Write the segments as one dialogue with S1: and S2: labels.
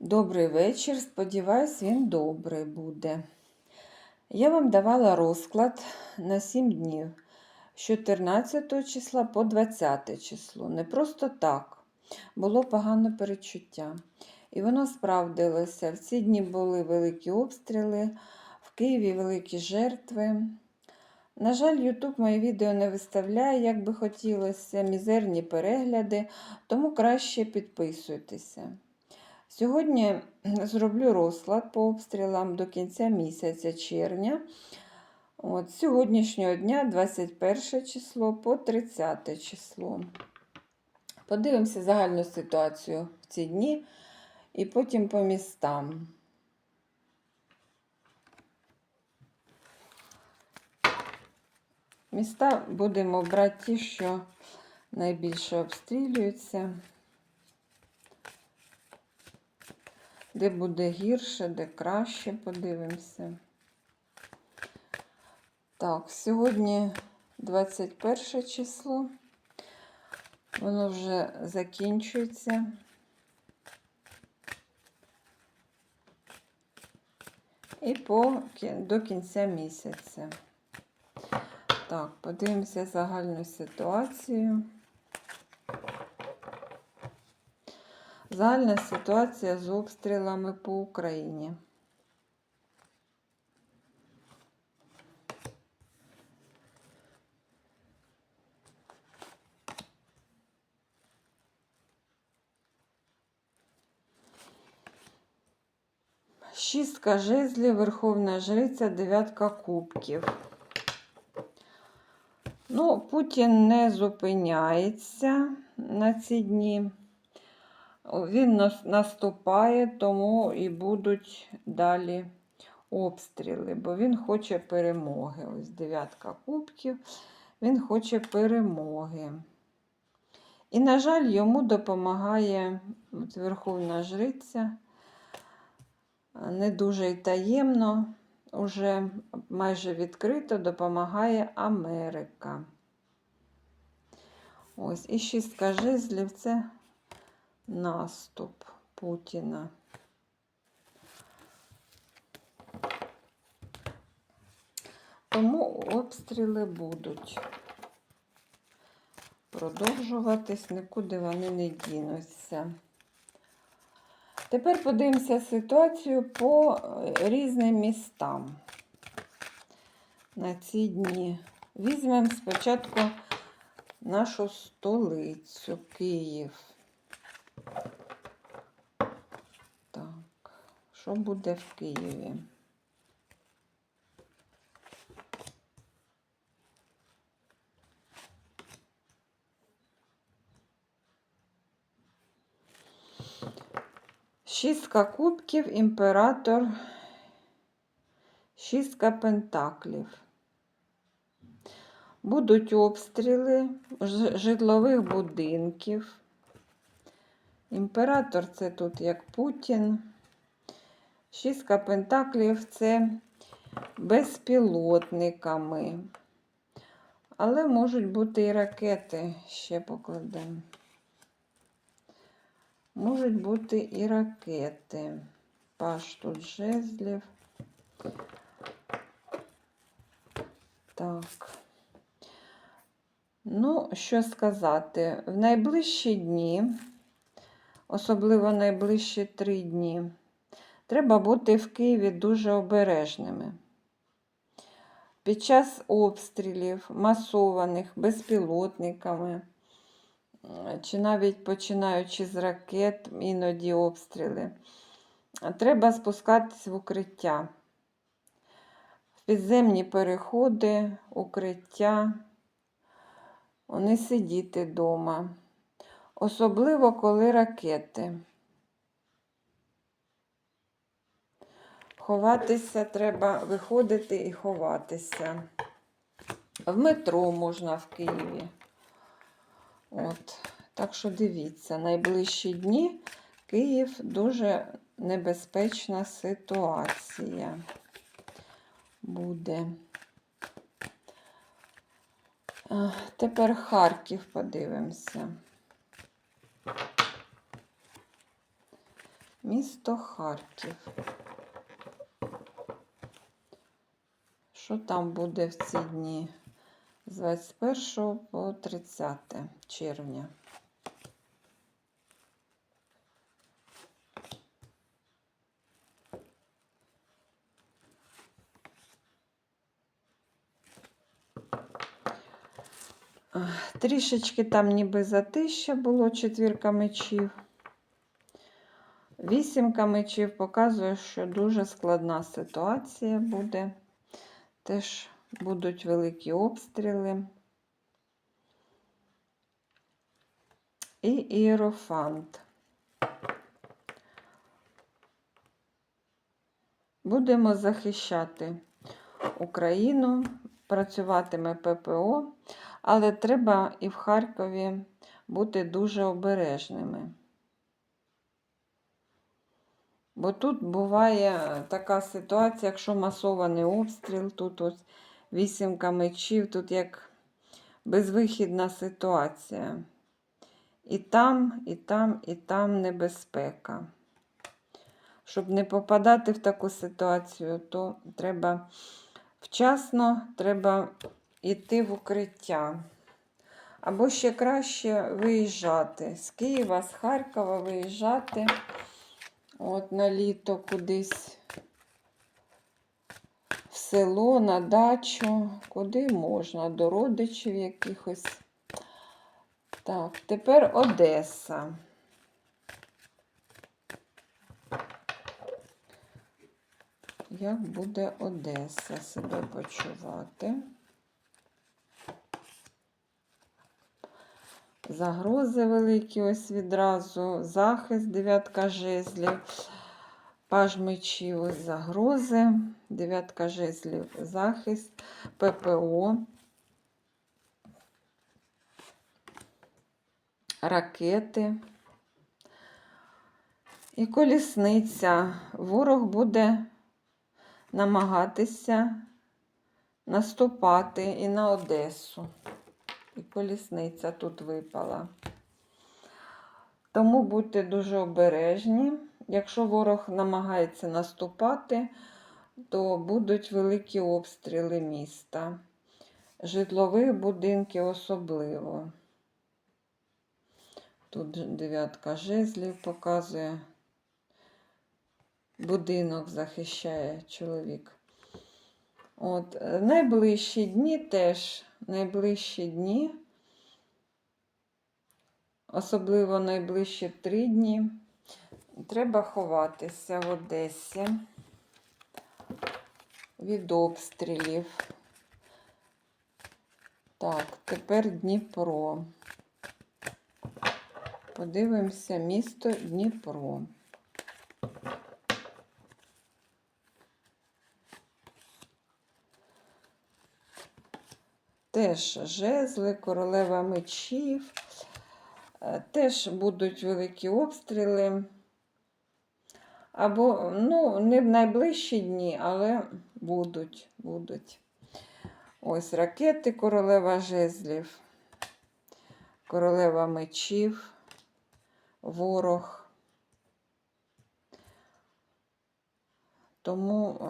S1: Добрий вечір. Сподіваюсь, він добрий буде. Я вам давала розклад на 7 днів з 14 числа по 20 число. Не просто так. Було погане перечуття. І воно справдилося. В ці дні були великі обстріли, в Києві великі жертви. На жаль, Ютуб мої відео не виставляє, як би хотілося, мізерні перегляди, тому краще підписуйтеся. Сьогодні зроблю розклад по обстрілам до кінця місяця червня. От, сьогоднішнього дня, 21 число по 30 число. Подивимося загальну ситуацію в ці дні і потім по містам. Міста будемо брати ті, що найбільше обстрілюються. Де буде гірше, де краще, подивимося. Так, сьогодні 21 число. Воно вже закінчується. І по, до кінця місяця. Так, подивимося загальну ситуацію. Загальна ситуація з обстрілами по Україні. Шістка жезлів, Верховна Жриця, дев'ятка кубків. Ну, Путін не зупиняється на ці дні. Він наступає, тому і будуть далі обстріли, бо він хоче перемоги. Ось дев'ятка кубків, він хоче перемоги. І, на жаль, йому допомагає от Верховна Жриця. Не дуже й таємно, уже майже відкрито допомагає Америка. Ось, і шістка жезлів це наступ Путіна. Тому обстріли будуть продовжуватись, нікуди вони не дінуться. Тепер подивимося ситуацію по різним містам на ці дні. Візьмемо спочатку нашу столицю Київ. Так, що буде в Києві? Шістка кубків, імператор, шістка пентаклів. Будуть обстріли житлових будинків. Імператор це тут як Путін. Шістка пентаклів це безпілотниками. Але можуть бути і ракети, ще покладемо. Можуть бути і ракети. Паш тут жезлів. Так. Ну, що сказати, в найближчі дні, особливо найближчі три дні, треба бути в Києві дуже обережними. Під час обстрілів, масованих безпілотниками, чи навіть починаючи з ракет, іноді обстріли, треба спускатись в укриття, в підземні переходи, укриття, не сидіти вдома. Особливо, коли ракети. Ховатися треба виходити і ховатися. В метро можна в Києві. От. Так що дивіться, найближчі дні Київ дуже небезпечна ситуація буде. Тепер Харків подивимося. Місто Харків. Що там буде в ці дні? З 21 по 30 червня. Трішечки там ніби затища було четвірка мечів. Вісімка мечів показує, що дуже складна ситуація буде. Теж будуть великі обстріли. І іерофант. Будемо захищати Україну, працюватиме ППО, але треба і в Харкові бути дуже обережними. Бо тут буває така ситуація, якщо масований обстріл, тут ось вісімка мечів, тут як безвихідна ситуація. І там, і там, і там небезпека. Щоб не попадати в таку ситуацію, то треба вчасно треба йти в укриття. Або ще краще виїжджати з Києва, з Харкова виїжджати. От на літо кудись в село, на дачу, куди можна, до родичів якихось. Так, тепер Одеса. Як буде Одеса себе почувати? Загрози великі ось відразу, захист, дев'ятка жезлів, паж мечів, ось загрози, дев'ятка жезлів, захист, ППО, ракети і колісниця. Ворог буде намагатися наступати і на Одесу. І колісниця тут випала. Тому будьте дуже обережні. Якщо ворог намагається наступати, то будуть великі обстріли міста. Житлових будинків особливо. Тут дев'ятка жезлів показує. Будинок захищає чоловік. От, найближчі дні теж, найближчі дні, особливо найближчі три дні, треба ховатися в Одесі від обстрілів. Так, тепер Дніпро. Подивимося місто Дніпро. Теж жезли, королева мечів. Е, Теж будуть великі обстріли. Або, ну, не в найближчі дні, але будуть. будуть. Ось ракети, королева жезлів, королева мечів, ворог. Тому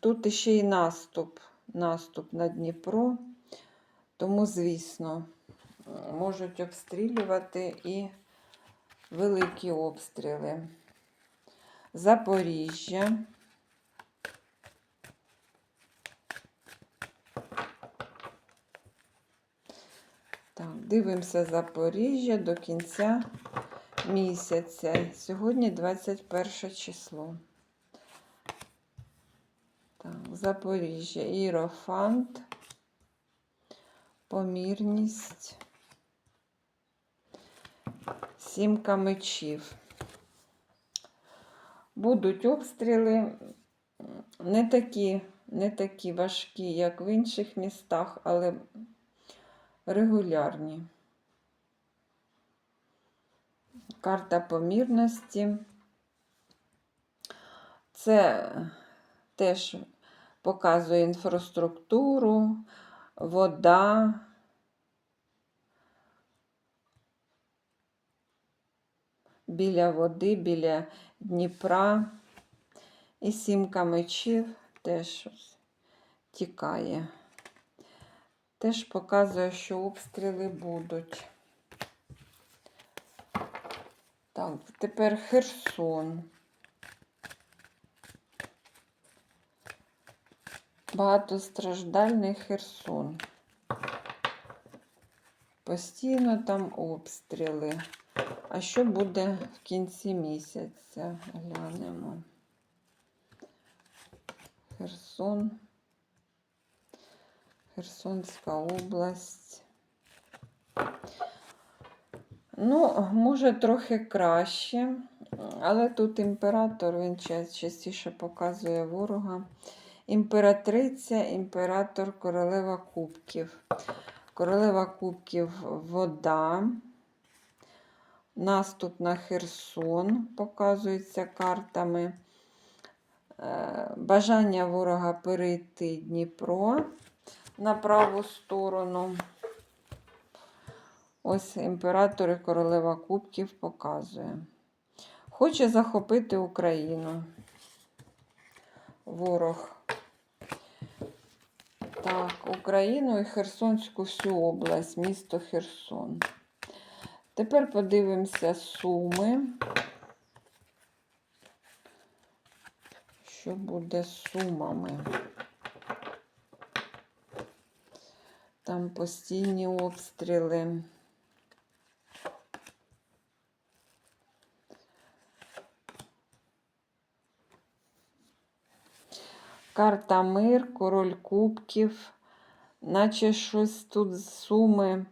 S1: тут іще й наступ, наступ на Дніпро. Тому, звісно, можуть обстрілювати і великі обстріли. Запоріжжя. Так, дивимося Запоріжжя до кінця місяця. Сьогодні 21 число. Так, Запоріжжя, Ірофант помірність, сімка мечів. Будуть обстріли не такі, не такі важкі, як в інших містах, але регулярні. Карта помірності. Це теж показує інфраструктуру, вода. біля води, біля Дніпра. І сімка мечів теж тікає. Теж показує, що обстріли будуть. Так, тепер Херсон. Багатостраждальний Херсон. Постійно там обстріли. А що буде в кінці місяця? Глянемо. Херсон. Херсонська область. Ну, може, трохи краще, але тут імператор, він ча- частіше показує ворога. Імператриця, імператор, королева кубків. Королева кубків вода. Наступ на Херсон показується картами. Е, Бажання ворога перейти Дніпро на праву сторону. Ось імператор і королева кубків показує. Хоче захопити Україну. Ворог. Так, Україну і Херсонську всю область, місто Херсон. Тепер подивимося Суми. Що буде з Сумами? Там постійні обстріли. Карта мир, король кубків, наче щось тут з суми,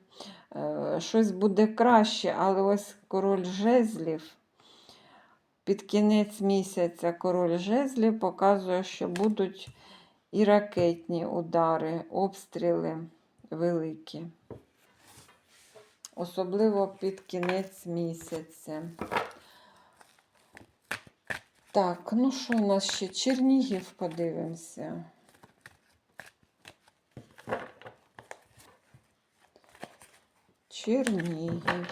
S1: е, щось буде краще, але ось король жезлів. Під кінець місяця король жезлів показує, що будуть і ракетні удари, обстріли великі. Особливо під кінець місяця. Так, ну що у нас ще? Чернігів подивимося. Чернігів.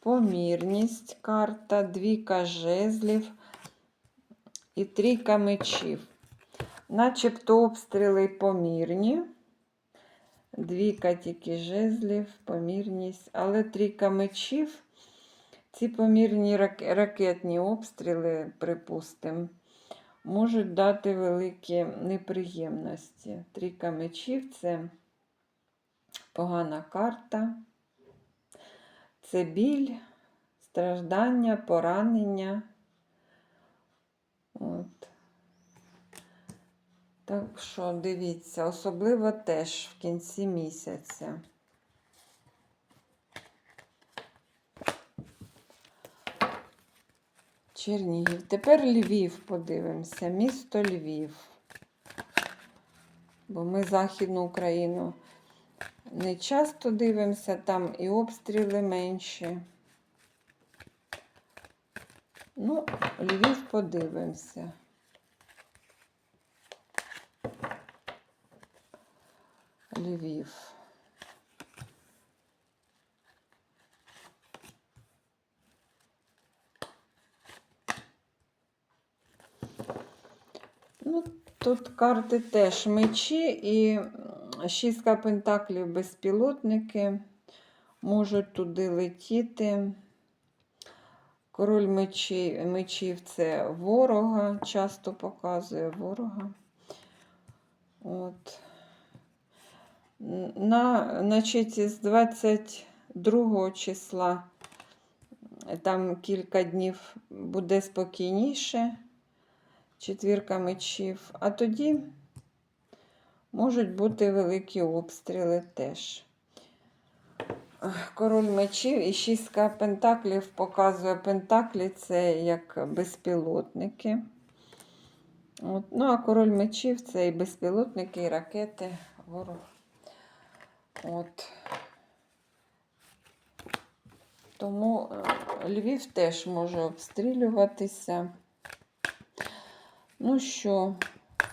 S1: Помірність карта, двійка жезлів і трійка мечів. Начебто обстріли помірні. Двійка тільки жезлів, помірність, але трійка мечів. Ці помірні рак- ракетні обстріли, припустимо, можуть дати великі неприємності. Трійка мечів це погана карта, це біль, страждання, поранення. От. Так що дивіться, особливо теж в кінці місяця. Чернігів. Тепер Львів подивимося, місто Львів. Бо ми Західну Україну не часто дивимося, там і обстріли менші. Ну, Львів подивимося. Львів. Ну, тут карти теж мечі і шістка пентаклів безпілотники можуть туди летіти. Король мечі, мечів це ворога, часто показує ворога. От. На, значить, з 22 числа там кілька днів буде спокійніше, четвірка мечів, а тоді можуть бути великі обстріли теж. Король мечів і шістка пентаклів показує пентаклі це як безпілотники. От. Ну, а король мечів це і безпілотники, і ракети, ворог. От. Тому е, Львів теж може обстрілюватися. Ну що,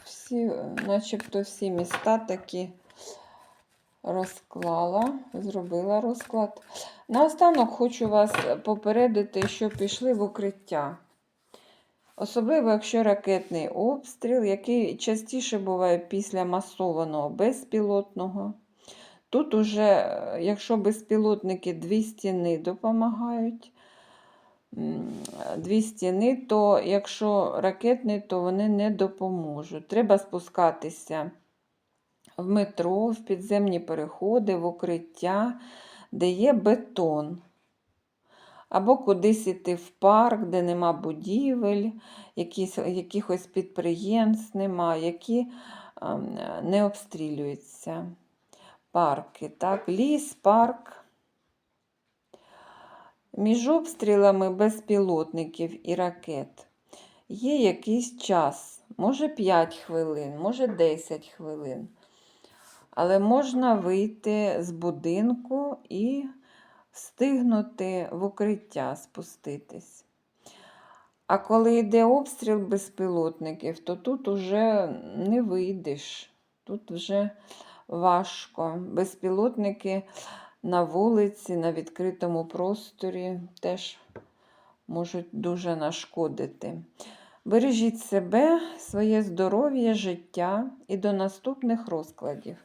S1: всі, начебто всі міста такі розклала, зробила розклад. Наостанок хочу вас попередити, що пішли в укриття. Особливо, якщо ракетний обстріл, який частіше буває після масованого безпілотного. Тут уже, е, якщо безпілотники дві стіни допомагають, дві стіни, то якщо ракетний, то вони не допоможуть. Треба спускатися в метро, в підземні переходи, в укриття, де є бетон. Або кудись іти в парк, де нема будівель, якісь, якихось підприємств нема, які ем, не обстрілюються. Парки, так, ліс, парк. Між обстрілами безпілотників і ракет є якийсь час, може 5 хвилин, може 10 хвилин. Але можна вийти з будинку і встигнути в укриття спуститись. А коли йде обстріл безпілотників, то тут уже не вийдеш. Тут вже важко. Безпілотники на вулиці, на відкритому просторі теж можуть дуже нашкодити. Бережіть себе, своє здоров'я, життя і до наступних розкладів.